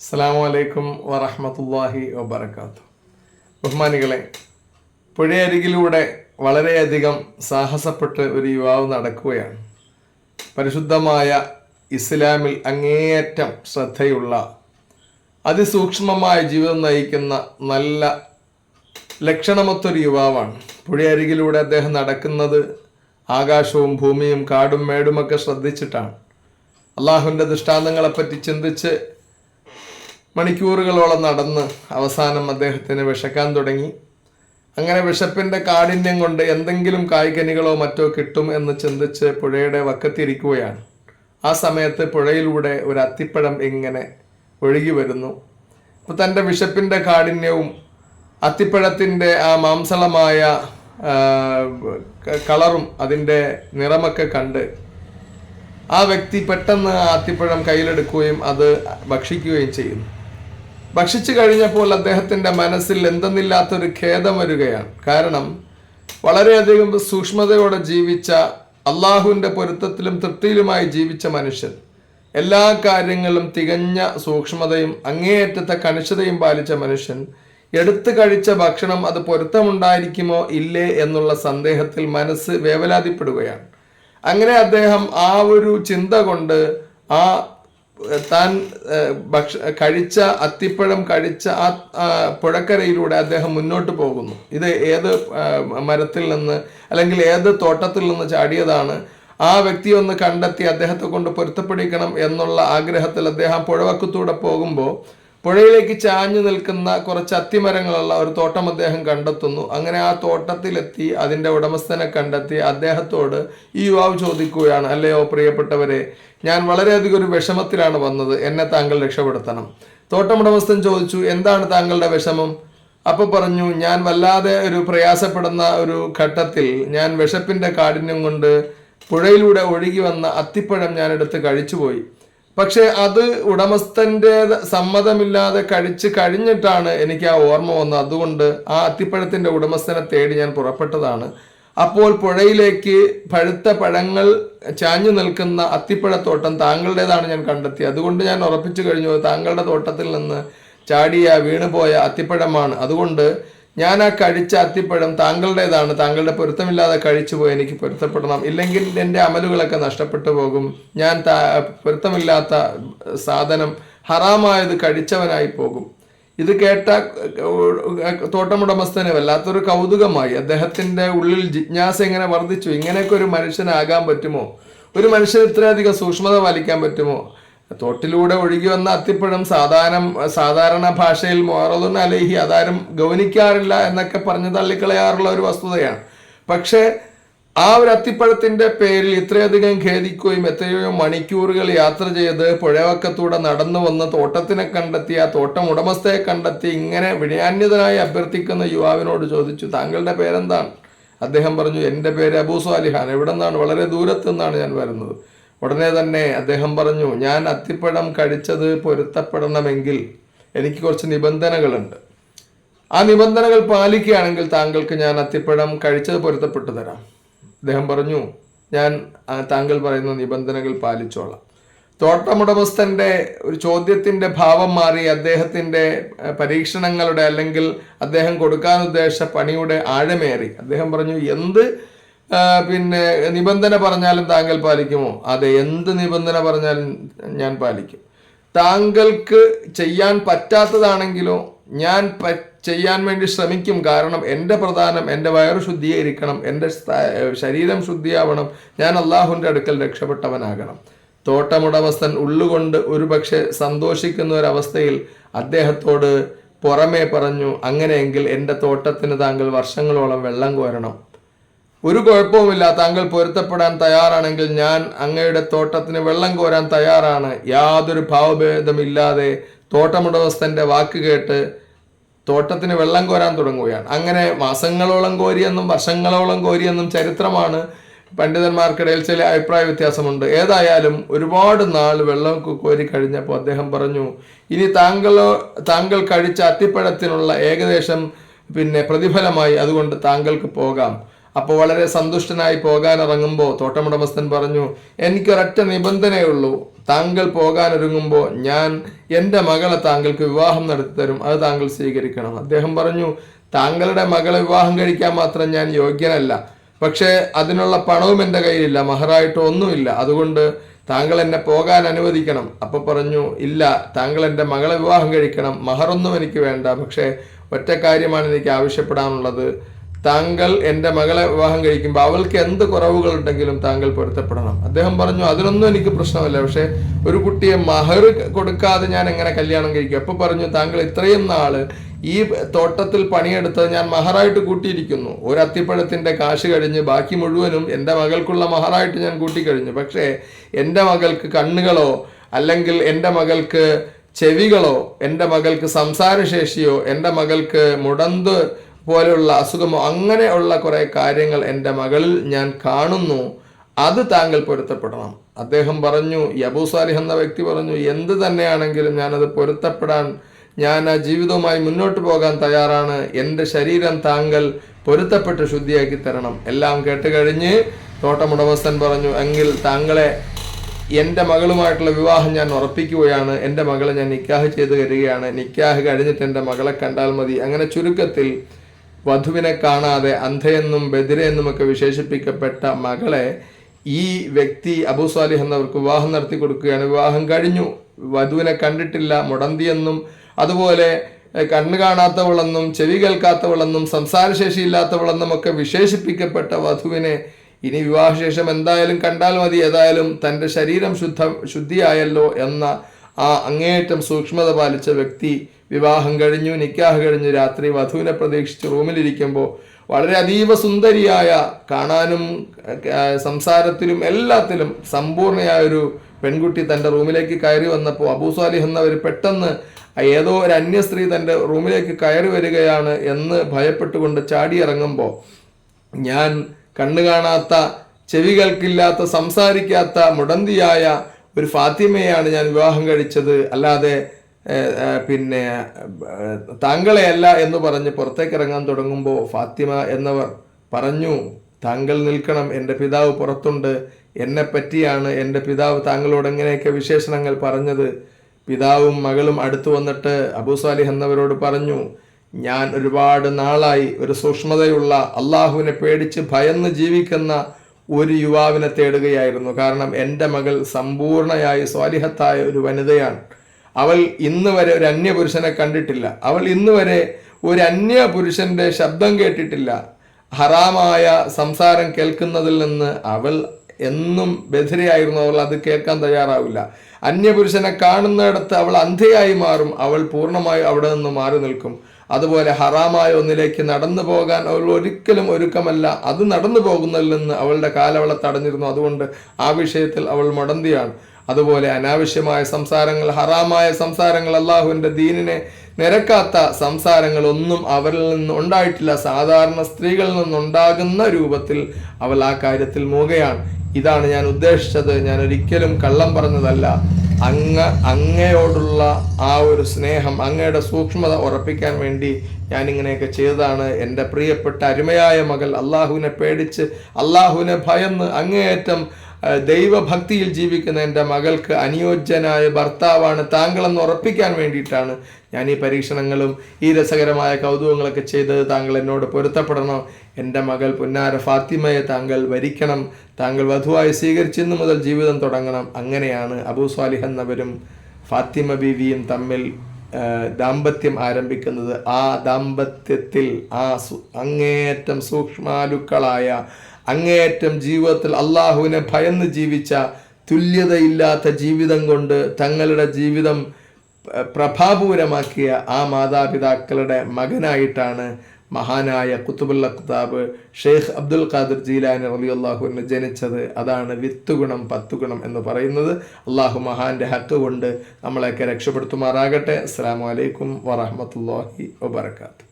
അസ്സാം വലൈക്കും വറഹമത്തല്ലാഹി വബർക്കാത്തു ബഹുമാനികളെ പുഴയരികിലൂടെ വളരെയധികം സാഹസപ്പെട്ട് ഒരു യുവാവ് നടക്കുകയാണ്. പരിശുദ്ധമായ ഇസ്ലാമിൽ അങ്ങേയറ്റം ശ്രദ്ധയുള്ള അതിസൂക്ഷ്മമായ ജീവിതം നയിക്കുന്ന നല്ല ലക്ഷണമൊത്തൊരു യുവാവാണ്. പുഴയരികിലൂടെ അദ്ദേഹം നടക്കുന്നത് ആകാശവും ഭൂമിയും കാടും മേടുമൊക്കെ ശ്രദ്ധിച്ചിട്ടാണ്. അള്ളാഹുവിന്റെ ദൃഷ്ടാന്തങ്ങളെപ്പറ്റി ചിന്തിച്ച് മണിക്കൂറുകളോളം നടന്ന് അവസാനം അദ്ദേഹത്തിന് വിശക്കാൻ തുടങ്ങി. അങ്ങനെ വിശപ്പിന്റെ കാഠിന്യം കൊണ്ട് എന്തെങ്കിലും കായ്കനികളോ മറ്റോ കിട്ടും എന്ന് ചിന്തിച്ച് പുഴയുടെ വക്കത്തിരിക്കുകയാണ്. ആ സമയത്ത് പുഴയിലൂടെ ഒരു അത്തിപ്പഴം ഇങ്ങനെ ഒഴുകി വരുന്നു. അപ്പോൾ തന്റെ വിശപ്പിന്റെ കാഠിന്യവും അത്തിപ്പഴത്തിന്റെ ആ മാംസളമായ കളറും അതിന്റെ നിറമൊക്കെ കണ്ട് ആ വ്യക്തി പെട്ടെന്ന് ആ അത്തിപ്പഴം കയ്യിലെടുക്കുകയും അത് ഭക്ഷിക്കുകയും ചെയ്യുന്നു. ഭക്ഷിച്ചു കഴിഞ്ഞപ്പോൾ അദ്ദേഹത്തിന്റെ മനസ്സിൽ എന്തെന്നില്ലാത്തൊരു ഖേദം വരികയാണ്. കാരണം വളരെയധികം സൂക്ഷ്മതയോടെ ജീവിച്ച അള്ളാഹുവിന്റെ പൊരുത്തത്തിലും തൃപ്തിയിലുമായി ജീവിച്ച മനുഷ്യൻ എല്ലാ കാര്യങ്ങളും തികഞ്ഞ സൂക്ഷ്മതയും അങ്ങേയറ്റത്തെ കണിശതയും പാലിച്ച മനുഷ്യൻ എടുത്തു കഴിച്ച ഭക്ഷണം അത് പൊരുത്തമുണ്ടായിരിക്കുമോ ഇല്ലേ എന്നുള്ള സന്ദേഹത്തിൽ മനസ്സ് വേവലാതിപ്പെടുകയാണ്. അങ്ങനെ അദ്ദേഹം ആ ഒരു ചിന്ത കൊണ്ട് ആ താൻ ഭക്ഷ കഴിച്ച അത്തിപ്പഴം കഴിച്ച ആ പുഴക്കരയിലൂടെ അദ്ദേഹം മുന്നോട്ട് പോകുന്നു. ഇത് ഏത് മരത്തിൽ നിന്ന് അല്ലെങ്കിൽ ഏത് തോട്ടത്തിൽ നിന്ന് ചാടിയതാണ് ആ വ്യക്തി ഒന്ന് കണ്ടെത്തി അദ്ദേഹത്തെ കൊണ്ട് പൊരുത്തപ്പെടിക്കണം എന്നുള്ള ആഗ്രഹത്തിൽ അദ്ദേഹം പുഴവക്കത്തൂടെ പോകുമ്പോൾ പുഴയിലേക്ക് ചാഞ്ഞു നിൽക്കുന്ന കുറച്ച് അത്തിമരങ്ങളുള്ള ഒരു തോട്ടം അദ്ദേഹം കണ്ടെത്തുന്നു. അങ്ങനെ ആ തോട്ടത്തിലെത്തി അതിന്റെ ഉടമസ്ഥനെ കണ്ടെത്തി അദ്ദേഹത്തോട് ഈ യുവാവ് ചോദിക്കുകയാണ് അല്ലയോ പ്രിയപ്പെട്ടവരെ ഞാൻ വളരെയധികം ഒരു വിഷമത്തിലാണ് വന്നത്. എന്നെ താങ്കൾ രക്ഷപ്പെടുത്തണം. തോട്ടം ഉടമസ്ഥൻ ചോദിച്ചു എന്താണ് താങ്കളുടെ വിഷമം? അപ്പോൾ പറഞ്ഞു ഞാൻ വല്ലാതെ ഒരു പ്രയാസപ്പെടുന്ന ഒരു ഘട്ടത്തിൽ ഞാൻ വിശപ്പിന്റെ കാഠിന്യം കൊണ്ട് പുഴയിലൂടെ ഒഴുകി വന്ന അത്തിപ്പഴം ഞാൻ എടുത്ത് കഴിച്ചുപോയി. പക്ഷെ അത് ഉടമസ്ഥന്റെ സമ്മതമില്ലാതെ കഴിച്ച് കഴിഞ്ഞിട്ടാണ് എനിക്ക് ആ ഓർമ്മ വന്നത്. അതുകൊണ്ട് ആ അത്തിപ്പഴത്തിന്റെ ഉടമസ്ഥനെ തേടി ഞാൻ പുറപ്പെട്ടതാണ്. അപ്പോൾ പുഴയിലേക്ക് പഴുത്ത പഴങ്ങൾ ചാഞ്ഞു നിൽക്കുന്ന അത്തിപ്പഴത്തോട്ടം താങ്കളുടേതാണ് ഞാൻ കണ്ടെത്തി അതുകൊണ്ട് ഞാൻ ഉറപ്പിച്ചു കഴിഞ്ഞു താങ്കളുടെ തോട്ടത്തിൽ നിന്ന് ചാടിയ വീണുപോയ അത്തിപ്പഴമാണ്. അതുകൊണ്ട് ഞാൻ ആ കഴിച്ച അത്തിപ്പഴം താങ്കളുടേതാണ്. താങ്കളുടെ പൊരുത്തമില്ലാതെ കഴിച്ചു പോയി എനിക്ക് പൊരുത്തപ്പെടണം. ഇല്ലെങ്കിൽ എന്റെ അമലുകളൊക്കെ നഷ്ടപ്പെട്ടു പോകും. ഞാൻ പൊരുത്തമില്ലാത്ത സാധനം ഹറാമായത് കഴിച്ചവനായി പോകും. ഇത് കേട്ട തോട്ടമുടമസ്ഥന് വല്ലാത്തൊരു കൗതുകമായി. അദ്ദേഹത്തിന്റെ ഉള്ളിൽ ജിജ്ഞാസ എങ്ങനെ വർദ്ധിച്ചു? ഇങ്ങനെയൊക്കെ ഒരു മനുഷ്യനാകാൻ പറ്റുമോ? ഒരു മനുഷ്യന് ഇത്രയധികം സൂക്ഷ്മത പാലിക്കാൻ പറ്റുമോ? തോട്ടിലൂടെ ഒഴുകി വന്ന അത്തിപ്പഴം സാധാരണ സാധാരണ ഭാഷയിൽ മോറതുൻ അലേഹി അതാരും ഗൗനിക്കാറില്ല എന്നൊക്കെ പറഞ്ഞ് തള്ളിക്കളയാറുള്ള ഒരു വസ്തുതയാണ്. പക്ഷേ ആ ഒരു അത്തിപ്പഴത്തിന്റെ പേരിൽ ഇത്രയധികം ഖേദിക്കുകയും എത്രയോ മണിക്കൂറുകൾ യാത്ര ചെയ്ത് പുഴവക്കത്തൂടെ നടന്നു വന്ന് തോട്ടത്തിനെ കണ്ടെത്തി ആ തോട്ടം ഉടമസ്ഥയെ കണ്ടെത്തി ഇങ്ങനെ വിനയാന്യതനായി അഭ്യർത്ഥിക്കുന്ന യുവാവിനോട് ചോദിച്ചു താങ്കളുടെ പേരെന്താണ്? അദ്ദേഹം പറഞ്ഞു എന്റെ പേര് അബൂ സ്വാലിഹാൻ എവിടെ നിന്നാണ് വളരെ ദൂരത്തു നിന്നാണ് ഞാൻ വരുന്നത്. ഉടനെ തന്നെ അദ്ദേഹം പറഞ്ഞു ഞാൻ അത്തിപ്പഴം കഴിച്ചത് പൊരുത്തപ്പെടണമെങ്കിൽ എനിക്ക് കുറച്ച് നിബന്ധനകളുണ്ട്. ആ നിബന്ധനകൾ പാലിക്കുകയാണെങ്കിൽ താങ്കൾക്ക് ഞാൻ അത്തിപ്പഴം കഴിച്ചത് പൊരുത്തപ്പെട്ടു തരാം. അദ്ദേഹം പറഞ്ഞു ഞാൻ താങ്കൾ പറയുന്ന നിബന്ധനകൾ പാലിച്ചോളാം. തോട്ടമുടമസ്ഥന്റെ ഒരു ചോദ്യത്തിന്റെ ഭാവം മാറി അദ്ദേഹത്തിന്റെ പരീക്ഷണങ്ങളുടെ അല്ലെങ്കിൽ അദ്ദേഹം കൊടുക്കാൻ ഉദ്ദേശിച്ച പണിയുടെ ആഴമേറി. അദ്ദേഹം പറഞ്ഞു എന്ത് പിന്നെ നിബന്ധന പറഞ്ഞാലും താങ്കൾ പാലിക്കുമോ? അതെ എന്ത് നിബന്ധന പറഞ്ഞാലും ഞാൻ പാലിക്കും. താങ്കൾക്ക് ചെയ്യാൻ പറ്റാത്തതാണെങ്കിലോ ഞാൻ ചെയ്യാൻ വേണ്ടി ശ്രമിക്കും. കാരണം എന്റെ പ്രധാനം എന്റെ വയറ് ശുദ്ധീകരിക്കണം എന്റെ ശരീരം ശുദ്ധിയാവണം ഞാൻ അള്ളാഹുവിന്റെ അടുക്കൽ രക്ഷപ്പെട്ടവനാകണം. തോട്ടമുടമസ്ഥൻ ഉള്ളുകൊണ്ട് ഒരുപക്ഷെ സന്തോഷിക്കുന്ന ഒരവസ്ഥയിൽ അദ്ദേഹത്തോട് പുറമേ പറഞ്ഞു അങ്ങനെയെങ്കിൽ എന്റെ തോട്ടത്തിന് താങ്കൾ വർഷങ്ങളോളം വെള്ളം കോരണം. ഒരു കുഴപ്പവുമില്ല താങ്കൾ പൊരുത്തപ്പെടാൻ തയ്യാറാണെങ്കിൽ ഞാൻ അങ്ങയുടെ തോട്ടത്തിന് വെള്ളം കോരാൻ തയ്യാറാണ്. യാതൊരു ഭാവഭേദമില്ലാതെ തോട്ടമുടമസ്ഥന്റെ വാക്ക് കേട്ട് തോട്ടത്തിന് വെള്ളം കോരാൻ തുടങ്ങുകയാണ്. അങ്ങനെ മാസങ്ങളോളം കോരിയെന്നും വർഷങ്ങളോളം കോരിയെന്നും ചരിത്രമാണ് പണ്ഡിതന്മാർക്കിടയിൽ ചില അഭിപ്രായ വ്യത്യാസമുണ്ട്. ഏതായാലും ഒരുപാട് നാൾ വെള്ളം കോരി കഴിഞ്ഞപ്പോൾ അദ്ദേഹം പറഞ്ഞു ഇനി താങ്കളോ താങ്കൾ കഴിച്ച അത്തിപ്പഴത്തിനുള്ള ഏകദേശം പിന്നെ പ്രതിഫലമായി അതുകൊണ്ട് താങ്കൾക്ക് പോകാം. അപ്പോൾ വളരെ സന്തുഷ്ടനായി പോകാൻ ഇറങ്ങുമ്പോൾ തോട്ടമുടമസ്ഥൻ പറഞ്ഞു എനിക്കൊരൊറ്റ നിബന്ധനയുള്ളൂ താങ്കൾ പോകാൻ ഒരുങ്ങുമ്പോൾ ഞാൻ എന്റെ മകളെ താങ്കൾക്ക് വിവാഹം നടത്തി തരും അത് താങ്കൾ സ്വീകരിക്കണം. അദ്ദേഹം പറഞ്ഞു താങ്കളുടെ മകളെ വിവാഹം കഴിക്കാൻ മാത്രം ഞാൻ യോഗ്യനല്ല. പക്ഷേ അതിനുള്ള പണവും എന്റെ കയ്യിലില്ല. മഹറായിട്ടോ ഒന്നുമില്ല. അതുകൊണ്ട് താങ്കൾ എന്നെ പോകാൻ അനുവദിക്കണം. അപ്പോൾ പറഞ്ഞു ഇല്ല താങ്കൾ എന്റെ മകളെ വിവാഹം കഴിക്കണം. മഹറൊന്നും എനിക്ക് വേണ്ട. പക്ഷേ ഒറ്റ കാര്യമാണ് എനിക്ക് ആവശ്യപ്പെടാനുള്ളത്. താങ്കൾ എന്റെ മകളെ വിവാഹം കഴിക്കുമ്പോൾ അവൾക്ക് എന്ത് കുറവുകൾ ഉണ്ടെങ്കിലും താങ്കൾ പൊരുത്തപ്പെടണം. അദ്ദേഹം പറഞ്ഞു അതിനൊന്നും എനിക്ക് പ്രശ്നമല്ല. പക്ഷേ ഒരു കുട്ടിയെ മഹർ കൊടുക്കാതെ ഞാൻ എങ്ങനെ കല്യാണം കഴിക്കും? അപ്പൊ പറഞ്ഞു താങ്കൾ ഇത്രയും നാൾ ഈ തോട്ടത്തിൽ പണിയെടുത്തത് ഞാൻ മഹറായിട്ട് കൂട്ടിയിരിക്കുന്നു. ഒരു അത്തിപ്പഴത്തിന്റെ കാശ് കഴിഞ്ഞ് ബാക്കി മുഴുവനും എന്റെ മകൾക്കുള്ള മഹറായിട്ട് ഞാൻ കൂട്ടിക്കഴിഞ്ഞു. പക്ഷേ എന്റെ മകൾക്ക് കണ്ണുകളോ അല്ലെങ്കിൽ എന്റെ മകൾക്ക് ചെവികളോ എന്റെ മകൾക്ക് സംസാരശേഷിയോ എന്റെ മകൾക്ക് മുടന്ത് പോലെയുള്ള അസുഖമോ അങ്ങനെയുള്ള കുറെ കാര്യങ്ങൾ എന്റെ മകളിൽ ഞാൻ കാണുന്നു. അത് താങ്കൾ പൊരുത്തപ്പെടണം. അദ്ദേഹം പറഞ്ഞു ഈ സാലിഹ് എന്ന വ്യക്തി പറഞ്ഞു എന്ത് തന്നെയാണെങ്കിലും ഞാനത് പൊരുത്തപ്പെടാൻ ഞാൻ ആ ജീവിതവുമായി മുന്നോട്ട് പോകാൻ തയ്യാറാണ്. എന്റെ ശരീരം താങ്കൾ പൊരുത്തപ്പെട്ട് ശുദ്ധിയാക്കി തരണം. എല്ലാം കേട്ട് കഴിഞ്ഞ് തോട്ടമുടമസ്ഥൻ പറഞ്ഞു എങ്കിൽ താങ്കളെ എന്റെ മകളുമായിട്ടുള്ള വിവാഹം ഞാൻ ഉറപ്പിക്കുകയാണ്. എന്റെ മകളെ ഞാൻ നിക്കാഹ് ചെയ്ത് തരികയാണ്. നിക്കാഹ് കഴിഞ്ഞിട്ട് എന്റെ മകളെ കണ്ടാൽ മതി. അങ്ങനെ ചുരുക്കത്തിൽ വധുവിനെ കാണാതെ അന്ധയെന്നും ബദിരയെന്നും ഒക്കെ വിശേഷിപ്പിക്കപ്പെട്ട മകളെ ഈ വ്യക്തി അബൂ സാലിഹ് എന്നവർക്ക് വിവാഹം നടത്തി കൊടുക്കുകയാണ്. വിവാഹം കഴിഞ്ഞു. വധുവിനെ കണ്ടിട്ടില്ല. മുടന്തിയെന്നും അതുപോലെ കണ്ണു കാണാത്തവളെന്നും ചെവി കേൾക്കാത്തവളെന്നും സംസാരശേഷി ഇല്ലാത്തവളെന്നും ഒക്കെ വിശേഷിപ്പിക്കപ്പെട്ട വധുവിനെ ഇനി വിവാഹശേഷം എന്തായാലും കണ്ടാൽ മതി. ഏതായാലും തന്റെ ശരീരം ശുദ്ധ ശുദ്ധിയായല്ലോ എന്ന ആ അങ്ങേയറ്റം സൂക്ഷ്മത പാലിച്ച വ്യക്തി വിവാഹം കഴിഞ്ഞു നിക്കാഹ് കഴിഞ്ഞു രാത്രി വധുവിനെ പ്രതീക്ഷിച്ച് റൂമിലിരിക്കുമ്പോൾ വളരെ അതീവ സുന്ദരിയായ കാണാനും സംസാരത്തിലും എല്ലാത്തിലും സമ്പൂർണയായ ഒരു പെൺകുട്ടി തന്റെ റൂമിലേക്ക് കയറി വന്നപ്പോൾ അബൂ സാലിഹ് എന്നവർ പെട്ടെന്ന് ഏതോ ഒരു അന്യ സ്ത്രീ തന്റെ റൂമിലേക്ക് കയറി വരികയാണ് എന്ന് ഭയപ്പെട്ടുകൊണ്ട് ചാടിയിറങ്ങുമ്പോൾ ഞാൻ കണ്ണു കാണാത്ത ചെവികൾക്കില്ലാത്ത സംസാരിക്കാത്ത മുടന്തിയായ ഒരു ഫാത്തിമയാണ് ഞാൻ വിവാഹം കഴിച്ചത്. അല്ലാതെ പിന്നെ താങ്കളെ താങ്കളെയല്ല എന്ന് പറഞ്ഞ് പുറത്തേക്ക് ഇറങ്ങാൻ തുടങ്ങുമ്പോൾ ഫാത്തിമ എന്നവർ പറഞ്ഞു താങ്കൾ നിൽക്കണം എന്റെ പിതാവ് പുറത്തുണ്ട്. എന്നെ പറ്റിയാണ് എന്റെ പിതാവ് താങ്കളോട് എങ്ങനെയൊക്കെ വിശേഷണങ്ങൾ പറഞ്ഞത്. പിതാവും മകളും അടുത്തു വന്നിട്ട് അബൂസാലിഹ് എന്നവരോട് പറഞ്ഞു ഞാൻ ഒരുപാട് നാളായി ഒരു സൂക്ഷ്മതയുള്ള അള്ളാഹുവിനെ പേടിച്ച് ഭയന്ന് ജീവിക്കുന്ന ഒരു യുവാവിനെ തേടുകയായിരുന്നു. കാരണം എന്റെ മകൾ സമ്പൂർണയായി സ്വാലിഹത്തായ ഒരു വനിതയാണ്. അവൾ ഇന്ന് വരെ ഒരു അന്യപുരുഷനെ കണ്ടിട്ടില്ല. അവൾ ഇന്ന് വരെ ഒരു അന്യ പുരുഷന്റെ ശബ്ദം കേട്ടിട്ടില്ല. ഹറാമായ സംസാരം കേൾക്കുന്നതിൽ നിന്ന് അവൾ എന്നും ബധിരയായിരുന്നു. അവൾ അത് കേൾക്കാൻ തയ്യാറാവില്ല. അന്യപുരുഷനെ കാണുന്നിടത്ത് അവൾ അന്ധയായി മാറും. അവൾ പൂർണമായും അവിടെ നിന്ന് മാറി നിൽക്കും. അതുപോലെ ഹറാമായ ഒന്നിലേക്ക് നടന്നു പോകാൻ അവൾ ഒരിക്കലും ഒരുക്കമല്ല. അത് നടന്നു പോകുന്നതിൽ നിന്ന് അവളുടെ കാലവളെ തടഞ്ഞിരുന്നു. അതുകൊണ്ട് ആ വിഷയത്തിൽ അവൾ മുടന്തിയാണ്. അതുപോലെ അനാവശ്യമായ സംസാരങ്ങൾ ഹറാമായ സംസാരങ്ങൾ അള്ളാഹുവിന്റെ ദീനിനെ നിരക്കാത്ത സംസാരങ്ങൾ ഒന്നും അവരിൽ നിന്ന് ഉണ്ടായിട്ടില്ല. സാധാരണ സ്ത്രീകളിൽ നിന്നുണ്ടാകുന്ന രൂപത്തിൽ അവൾ ആ കാര്യത്തിൽ മൂകയാണ്. ഇതാണ് ഞാൻ ഉദ്ദേശിച്ചത്. ഞാൻ ഒരിക്കലും കള്ളം പറഞ്ഞതല്ല. അങ്ങ അങ്ങയോടുള്ള ആ ഒരു സ്നേഹം അങ്ങയുടെ സൂക്ഷ്മത ഉറപ്പിക്കാൻ വേണ്ടി ഞാനിങ്ങനെയൊക്കെ ചെയ്തതാണ്. എന്റെ പ്രിയപ്പെട്ട അരുമയായ മകൾ അള്ളാഹുവിനെ പേടിച്ച് അള്ളാഹുവിനെ ഭയന്ന് അങ്ങേയറ്റം ദൈവഭക്തിയിൽ ജീവിക്കുന്ന എന്റെ മകൾക്ക് അനുയോജ്യനായ ഭർത്താവാണ് താങ്കളെന്ന് ഉറപ്പിക്കാൻ വേണ്ടിയിട്ടാണ് ഞാൻ ഈ പരീക്ഷണങ്ങളും ഈ രസകരമായ കൗതുകങ്ങളൊക്കെ ചെയ്തത്. താങ്കൾ എന്നോട് പൊരുത്തപ്പെടണം. എന്റെ മകൾ പുന്നാര ഫാത്തിമയെ താങ്കൾ വരിക്കണം. താങ്കൾ വധുവായി സ്വീകരിച്ചിന്ന് മുതൽ ജീവിതം തുടങ്ങണം. അങ്ങനെയാണ് അബൂ സ്വാലിഹ് എന്നവരും ഫാത്തിമ ബീവിയും തമ്മിൽ ദാമ്പത്യം ആരംഭിക്കുന്നത്. ആ ദാമ്പത്യത്തിൽ ആ അങ്ങേയറ്റം സൂക്ഷ്മാലുക്കളായ അങ്ങേയറ്റം ജീവിതത്തിൽ അള്ളാഹുവിനെ ഭയന്ന് ജീവിച്ച തുല്യതയില്ലാത്ത ജീവിതം കൊണ്ട് തങ്ങളുടെ ജീവിതം പ്രഭാപൂരമാക്കിയ ആ മാതാപിതാക്കളുടെ മകനായിട്ടാണ് മഹാനായ കുത്തുബുല്ല കുതാബ് ഷെയ്ഖ് അബ്ദുൽ ഖാദിർ ജീലാനി അലി അള്ളാഹുവിന് ജനിച്ചത്. അതാണ് വിത്ത് ഗുണം പത്ത് ഗുണം എന്ന് പറയുന്നത്. അള്ളാഹു മഹാന്റെ ഹക്ക് കൊണ്ട് നമ്മളെയൊക്കെ രക്ഷപ്പെടുത്തുമാറാകട്ടെ. അസ്സാം വലൈക്കും വറഹമത്തല്ലാഹി വബർക്കാത്തു